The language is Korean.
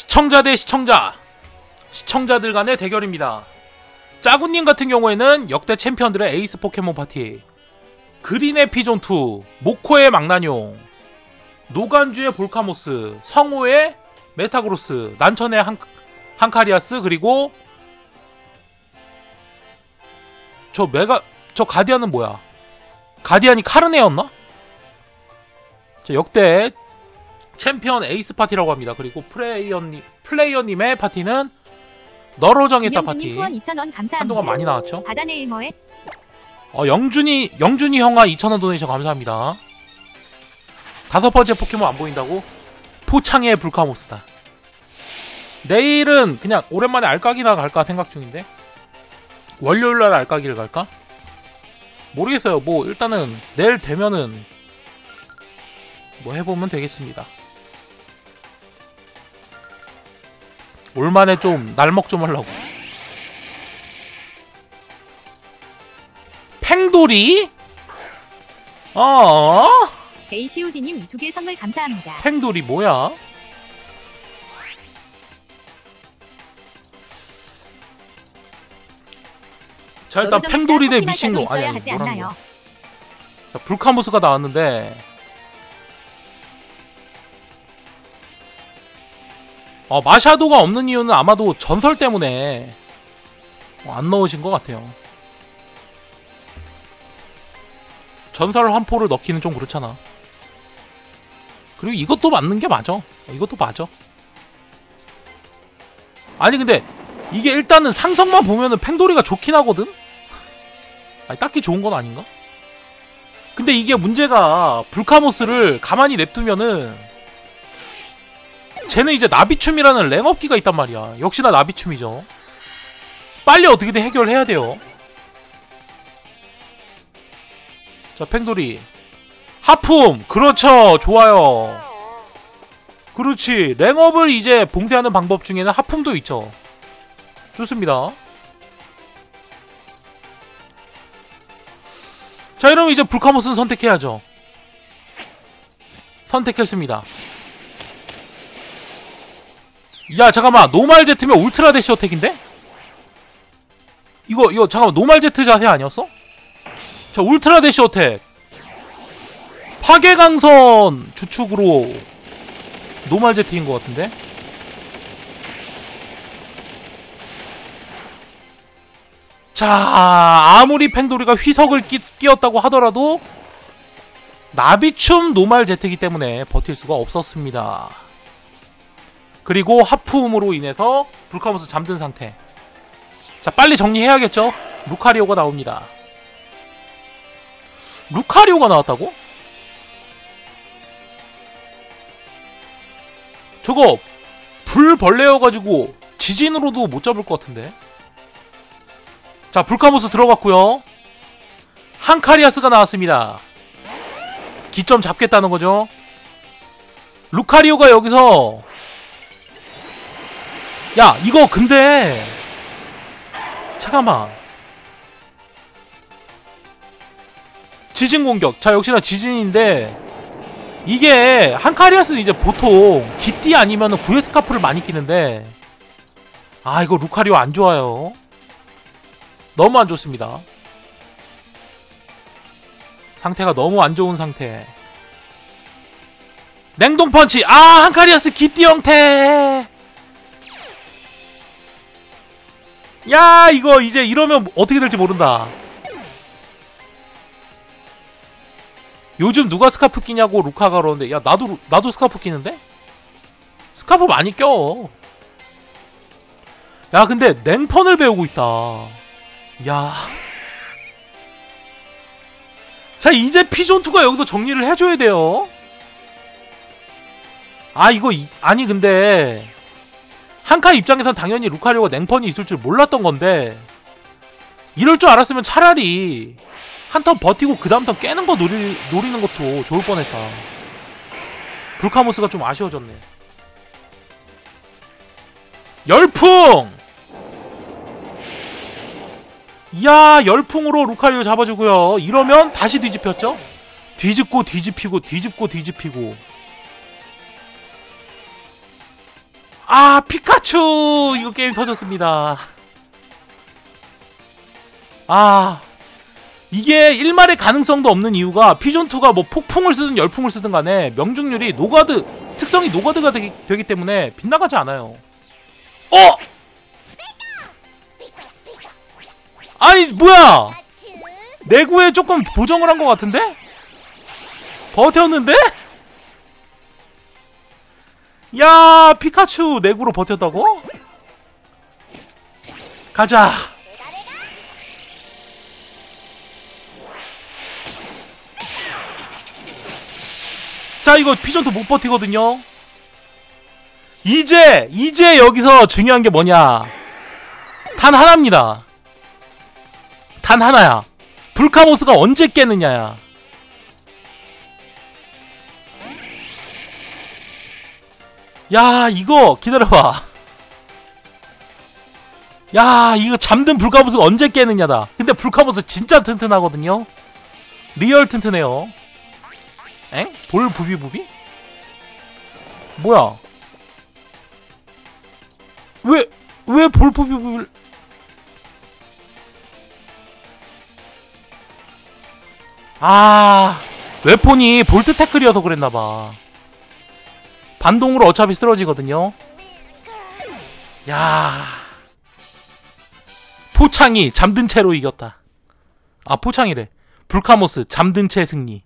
시청자 대 시청자. 시청자들 간의 대결입니다. 짜구님 같은 경우에는 역대 챔피언들의 에이스 포켓몬 파티. 그린의 피존2 모코의 망나뇽. 노간주의 볼카모스 성우의 메타그로스 난천의 한, 한카리아스 그리고 저 메가 저 가디언은 뭐야? 가디언이 카르네였나? 자 역대 챔피언 에이스 파티라고 합니다. 그리고 플레이어님, 플레이어님의 파티는 너로 정했다 파티. 후원 2,000원 감사합니다. 한동안 많이 나왔죠. 어, 영준이, 영준이 형아 2,000원 도네이션 감사합니다. 다섯 번째 포켓몬 안 보인다고? 포창의 불카모스다. 내일은 그냥 오랜만에 알까기나 갈까 생각 중인데? 월요일날 알까기를 갈까? 모르겠어요. 뭐, 일단은 내일 되면은 뭐 해보면 되겠습니다. 올만에 좀 날먹 좀 하려고. 팽돌이? 어? 데이시오디님 두 개 선물 감사합니다. 팽돌이 뭐야? 자 일단 팽돌이 대 미싱노 아니 아니 뭐라는? 거야 자, 불카무스가 나왔는데 어 마샤도가 없는 이유는 아마도 전설 때문에 어, 안 넣으신 것 같아요 전설 환포를 넣기는 좀 그렇잖아 그리고 이것도 맞는 게 맞아 어, 이것도 맞아 아니 근데 이게 일단은 상성만 보면은 팽돌이가 좋긴 하거든? 아니 딱히 좋은 건 아닌가? 근데 이게 문제가 불카모스를 가만히 냅두면은 쟤는 이제 나비춤이라는 랭업기가 있단 말이야. 역시나 나비춤이죠. 빨리 어떻게든 해결해야 돼요. 자 팽돌이. 하품! 그렇죠. 좋아요. 그렇지. 랭업을 이제 봉쇄하는 방법 중에는 하품도 있죠. 좋습니다. 자 이러면 이제 불카모스는 선택해야죠. 선택했습니다 야 잠깐만 노말 제트면 울트라 대시 어택인데? 이거 이거 잠깐만 노말 제트 자세 아니었어? 자 울트라 대시 어택 파괴 강선 주축으로 노말 제트인 것 같은데? 자 아무리 팽돌이가 휘석을 끼, 끼었다고 하더라도 나비춤 노말 제트이기 때문에 버틸 수가 없었습니다. 그리고 하프음으로 인해서 불카모스 잠든 상태. 자 빨리 정리해야겠죠? 루카리오가 나옵니다. 루카리오가 나왔다고? 저거 불벌레여가지고 지진으로도 못 잡을 것 같은데 자 불카모스 들어갔고요 한카리아스가 나왔습니다 기점 잡겠다는 거죠 루카리오가 여기서 야 이거 근데 잠깐만. 지진 공격. 자 역시나 지진인데 이게 한카리아스는 이제 보통 기띠 아니면 구에스카프를 많이 끼는데 아 이거 루카리오 안 좋아요. 너무 안 좋습니다. 상태가 너무 안 좋은 상태. 냉동 펀치. 아 한카리아스 기띠 형태 야 이거 이제 이러면 어떻게 될지 모른다 요즘 누가 스카프 끼냐고 루카가 그러는데 야 나도 나도 스카프 끼는데? 스카프 많이 껴. 야 근데 냉펀을 배우고 있다. 야. 자 이제 피존2가 여기서 정리를 해줘야 돼요. 아 이거 이, 아니 근데 한카 입장에선 당연히 루카리오가 냉펀이 있을 줄 몰랐던 건데 이럴 줄 알았으면 차라리 한 턴 버티고 그 다음 턴 깨는 거 노리, 노리는 것도 좋을 뻔했다. 불카모스가 좀 아쉬워졌네. 열풍! 이야 열풍으로 루카리오 잡아주고요. 이러면 다시 뒤집혔죠? 뒤집고 뒤집히고 뒤집고 뒤집히고 아 피카츄 이거 게임 터졌습니다 아 이게 일말의 가능성도 없는 이유가 피존2가 뭐 폭풍을 쓰든 열풍을 쓰든 간에 명중률이 노가드 특성이 노가드가 되기, 되기 때문에 빗나가지 않아요 어? 아니 뭐야 내구에 조금 보정을 한 것 같은데? 버텼는데? 야 피카츄 내구로 버텼다고? 가자. 자 이거 피전도 못 버티거든요. 이제 이제 여기서 중요한 게 뭐냐? 단 하나입니다. 단 하나야. 불카모스가 언제 깨느냐야 야 이거 기다려봐. 야 이거 잠든 불카모스가 언제 깨느냐다. 근데 불카모스 진짜 튼튼하거든요? 리얼 튼튼해요. 엥? 볼 부비부비? 뭐야? 왜 왜 볼 부비부비를 아 웨폰이 볼트 태클이어서 그랬나봐 반동으로 어차피 쓰러지거든요. 야. 포창이 잠든 채로 이겼다. 아 포창이래. 불카모스 잠든 채 승리